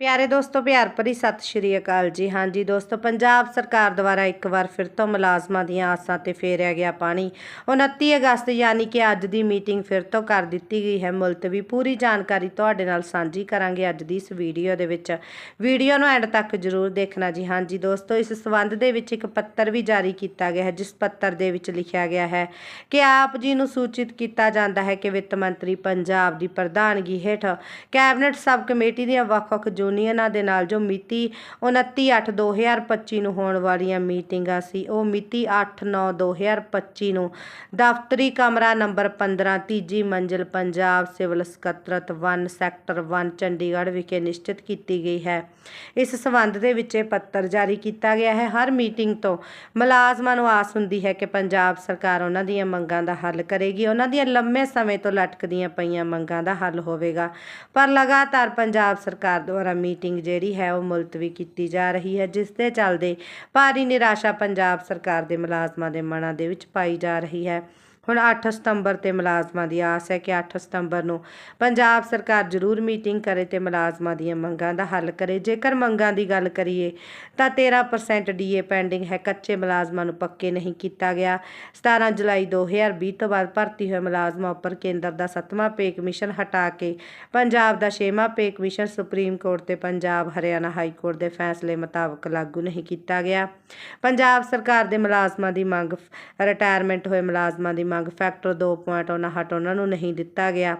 ਪਿਆਰੇ ਦੋਸਤੋ, ਪਿਆਰ ਭਰੀ ਸਤਿ ਸ਼੍ਰੀ ਅਕਾਲ ਜੀ। ਹਾਂਜੀ ਦੋਸਤੋ, ਪੰਜਾਬ ਸਰਕਾਰ ਦੁਆਰਾ ਇੱਕ ਵਾਰ ਫਿਰ ਤੋਂ ਮੁਲਾਜ਼ਮਾਂ ਦੀਆਂ ਆਸਾਂ ਤੇ ਫੇਰਿਆ ਗਿਆ ਪਾਣੀ। 29 ਅਗਸਤ ਯਾਨੀ ਕਿ ਅੱਜ ਦੀ ਮੀਟਿੰਗ ਫਿਰ ਤੋਂ ਕਰ ਦਿੱਤੀ ਗਈ ਹੈ। ਮੁਲਤਵੀ ਪੂਰੀ ਜਾਣਕਾਰੀ ਤੁਹਾਡੇ ਨਾਲ ਸਾਂਝੀ ਕਰਾਂਗੇ ਅੱਜ ਦੀ ਇਸ ਵੀਡੀਓ ਦੇ ਵਿੱਚ। ਵੀਡੀਓ ਨੂੰ ਐਂਡ ਤੱਕ ਜ਼ਰੂਰ ਦੇਖਣਾ ਜੀ। ਹਾਂਜੀ ਦੋਸਤੋ, ਇਸ ਸਬੰਧ ਦੇ ਵਿੱਚ ਇੱਕ ਪੱਤਰ ਵੀ ਜਾਰੀ ਕੀਤਾ ਗਿਆ ਹੈ, ਜਿਸ ਪੱਤਰ ਦੇ ਵਿੱਚ ਲਿਖਿਆ ਗਿਆ ਹੈ ਕਿ ਆਪ ਜੀ ਨੂੰ ਸੂਚਿਤ ਕੀਤਾ ਜਾਂਦਾ ਹੈ ਕਿ ਵਿੱਤ ਮੰਤਰੀ ਪੰਜਾਬ ਦੀ ਪ੍ਰਧਾਨਗੀ ਹੇਠ ਕੈਬਨਿਟ ਸਬ ਕਮੇਟੀ ਦੀਆਂ ਵੱਖ-ਵੱਖ ਯੂਨੀਅਨਾਂ ਦੇ ਨਾਲ ਜੋ ਮਿਤੀ 29/8/2025 ਨੂੰ ਹੋਣ ਵਾਲੀਆਂ ਮੀਟਿੰਗਾਂ ਸੀ, ਉਹ ਮਿਤੀ 8/9/2025 ਨੂੰ ਦਫ਼ਤਰੀ ਕਮਰਾ ਨੰਬਰ 15 ਤੀਜੀ ਮੰਜ਼ਿਲ ਪੰਜਾਬ ਸਿਵਲ ਸਕੱਤਰਤ 1 ਸੈਕਟਰ 1 ਚੰਡੀਗੜ੍ਹ ਵਿਖੇ ਨਿਸ਼ਚਿਤ ਕੀਤੀ ਗਈ ਹੈ। ਇਸ ਸਬੰਧ ਦੇ ਵਿੱਚ ਇਹ ਪੱਤਰ ਜਾਰੀ ਕੀਤਾ ਗਿਆ ਹੈ। ਹਰ ਮੀਟਿੰਗ ਤੋਂ ਮੁਲਾਜ਼ਮਾਂ ਨੂੰ ਆਸ ਹੁੰਦੀ ਹੈ ਕਿ ਪੰਜਾਬ ਸਰਕਾਰ ਉਹਨਾਂ ਦੀਆਂ ਮੰਗਾਂ ਦਾ ਹੱਲ ਕਰੇਗੀ। ਉਹਨਾਂ ਦੀਆਂ ਲੰਮੇ ਸਮੇਂ ਤੋਂ ਲਟਕਦੀਆਂ ਪਈਆਂ ਮੰਗਾਂ ਦਾ ਹੱਲ ਹੋਵੇਗਾ, ਪਰ ਲਗਾਤਾਰ ਪੰਜਾਬ ਸਰਕਾਰ ਦੁਆਰਾ ਮੀਟਿੰਗ ਜਿਹੜੀ ਹੈ ਉਹ ਮੁਲਤਵੀ ਕੀਤੀ ਜਾ ਰਹੀ ਹੈ, ਜਿਸ ਦੇ ਚੱਲਦੇ ਭਾਰੀ ਨਿਰਾਸ਼ਾ ਪੰਜਾਬ ਸਰਕਾਰ ਦੇ ਮੁਲਾਜ਼ਮਾਂ ਦੇ ਮਨਾਂ ਦੇ ਵਿੱਚ ਪਾਈ ਜਾ ਰਹੀ ਹੈ। ਹੁਣ 8 ਸਤੰਬਰ ਤੇ ਮੁਲਾਜ਼ਮਾਂ ਦੀ ਆਸ ਹੈ ਕਿ 8 ਸਤੰਬਰ ਨੂੰ ਪੰਜਾਬ ਸਰਕਾਰ ਜ਼ਰੂਰ ਮੀਟਿੰਗ ਕਰੇ ਤੇ ਮੁਲਾਜ਼ਮਾਂ ਦੀਆਂ ਮੰਗਾਂ ਦਾ ਹੱਲ ਕਰੇ। ਜੇਕਰ ਮੰਗਾਂ ਦੀ ਗੱਲ ਕਰੀਏ ਤਾਂ 13% ਡੀਏ ਪੈਂਡਿੰਗ ਹੈ। ਕੱਚੇ ਮੁਲਾਜ਼ਮਾਂ ਨੂੰ ਪੱਕੇ ਨਹੀਂ ਕੀਤਾ ਗਿਆ। 17 ਜੁਲਾਈ 2020 ਤੋਂ ਬਾਅਦ ਭਰਤੀ ਹੋਏ ਮੁਲਾਜ਼ਮਾਂ ਉੱਪਰ ਕੇਂਦਰ ਦਾ 7ਵਾਂ ਪੇ ਕਮਿਸ਼ਨ ਹਟਾ ਕੇ ਪੰਜਾਬ ਦਾ 6ਵਾਂ ਪੇ ਕਮਿਸ਼ਨ ਸੁਪਰੀਮ ਕੋਰਟ ਤੇ ਪੰਜਾਬ ਹਰਿਆਣਾ ਹਾਈ ਕੋਰਟ ਦੇ ਫੈਸਲੇ ਮੁਤਾਬਕ ਲਾਗੂ ਨਹੀਂ ਕੀਤਾ ਗਿਆ। ਪੰਜਾਬ ਸਰਕਾਰ ਦੇ ਮੁਲਾਜ਼ਮਾਂ ਦੀ ਮੰਗ, ਰਿਟਾਇਰਮੈਂਟ ਹੋਏ ਮੁਲਾਜ਼ਮਾਂ ਦੀ ਮੰਗ ਫੈਕਟਰ 2.59 ਉਹਨਾਂ ਨੂੰ ਨਹੀਂ ਦਿੱਤਾ ਗਿਆ।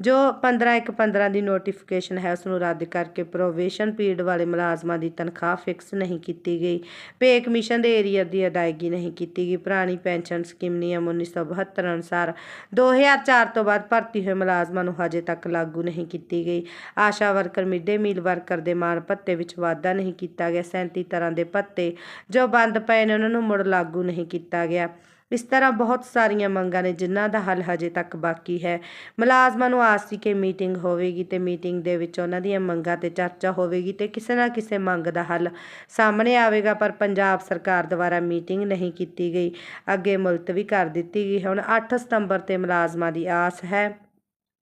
ਜੋ 15 ਇੱਕ 15 ਦੀ ਨੋਟੀਫਿਕੇਸ਼ਨ ਹੈ ਉਸ ਨੂੰ ਰੱਦ ਕਰਕੇ ਪ੍ਰੋਵੇਸ਼ਨ ਪੀਰੀਅਡ ਵਾਲੇ ਮੁਲਾਜ਼ਮਾਂ ਦੀ ਤਨਖਾਹ ਫਿਕਸ ਨਹੀਂ ਕੀਤੀ ਗਈ। ਪੇ ਕਮਿਸ਼ਨ ਦੇ ਏਰੀਅਰ ਦੀ ਅਦਾਇਗੀ ਨਹੀਂ ਕੀਤੀ ਗਈ। ਪੁਰਾਣੀ ਪੈਨਸ਼ਨ ਸਕੀਮ ਨਿਯਮ 1972 ਅਨੁਸਾਰ 2004 ਤੋਂ ਬਾਅਦ ਭਰਤੀ ਹੋਏ ਮੁਲਾਜ਼ਮਾਂ ਨੂੰ ਹਜੇ ਤੱਕ ਲਾਗੂ ਨਹੀਂ ਕੀਤੀ ਗਈ। ASHA worker, mid day meal worker ਦੇ ਮਾਣ ਭੱਤੇ ਵਿੱਚ ਵਾਧਾ ਨਹੀਂ ਕੀਤਾ ਗਿਆ। 37 ਤਰ੍ਹਾਂ ਦੇ ਭੱਤੇ ਜੋ ਬੰਦ ਪਏ ਨੇ, ਉਹਨਾਂ ਨੂੰ ਮੁੜ ਲਾਗੂ ਨਹੀਂ ਕੀਤਾ ਗਿਆ। ਇਸ ਤਰ੍ਹਾਂ ਬਹੁਤ ਸਾਰੀਆਂ ਮੰਗਾਂ ਨੇ, ਜਿਨ੍ਹਾਂ ਦਾ ਹੱਲ ਹਜੇ ਤੱਕ ਬਾਕੀ ਹੈ। ਮੁਲਾਜ਼ਮਾਂ ਨੂੰ ਆਸ ਸੀ ਕਿ ਮੀਟਿੰਗ ਹੋਵੇਗੀ ਤੇ ਮੀਟਿੰਗ ਦੇ ਵਿੱਚ ਉਹਨਾਂ ਦੀਆਂ ਮੰਗਾਂ ਤੇ ਚਰਚਾ ਹੋਵੇਗੀ ਤੇ ਕਿਸੇ ਨਾ ਕਿਸੇ ਮੰਗ ਦਾ ਹੱਲ ਸਾਹਮਣੇ ਆਵੇਗਾ, ਪਰ ਪੰਜਾਬ ਸਰਕਾਰ ਦੁਆਰਾ ਮੀਟਿੰਗ ਨਹੀਂ ਕੀਤੀ ਗਈ। ਅੱਗੇ ਮੁਲਤਵੀ ਕਰ ਦਿੱਤੀ ਗਈ ਹੁਣ 8 ਸਤੰਬਰ ਤੇ ਮੁਲਾਜ਼ਮਾਂ ਦੀ ਆਸ ਹੈ।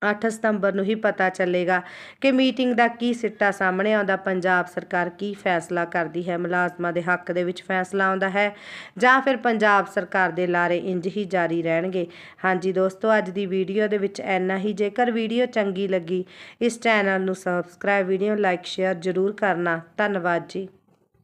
8 ਸਤੰਬਰ ਨੂੰ ਹੀ ਪਤਾ ਚੱਲੇਗਾ ਕਿ ਮੀਟਿੰਗ ਦਾ ਕੀ ਸਿੱਟਾ ਸਾਹਮਣੇ ਆਉਂਦਾ, ਪੰਜਾਬ ਸਰਕਾਰ ਕੀ ਫੈਸਲਾ ਕਰਦੀ ਹੈ? ਮੁਲਾਜ਼ਮਾਂ ਦੇ ਹੱਕ ਦੇ ਵਿੱਚ ਫੈਸਲਾ ਆਉਂਦਾ ਹੈ ਜਾਂ ਫਿਰ ਪੰਜਾਬ ਸਰਕਾਰ ਦੇ ਲਾਰੇ ਇੰਜ ਹੀ ਜਾਰੀ ਰਹਿਣਗੇ? ਹਾਂਜੀ ਦੋਸਤੋ, ਅੱਜ ਦੀ ਵੀਡੀਓ ਦੇ ਵਿੱਚ ਇੰਨਾ ਹੀ। ਜੇਕਰ ਵੀਡੀਓ ਚੰਗੀ ਲੱਗੀ, ਇਸ ਚੈਨਲ ਨੂੰ ਸਬਸਕ੍ਰਾਈਬ ਵੀਡੀਓ ਲਾਈਕ ਸ਼ੇਅਰ ਜ਼ਰੂਰ ਕਰਨਾ। ਧੰਨਵਾਦ ਜੀ।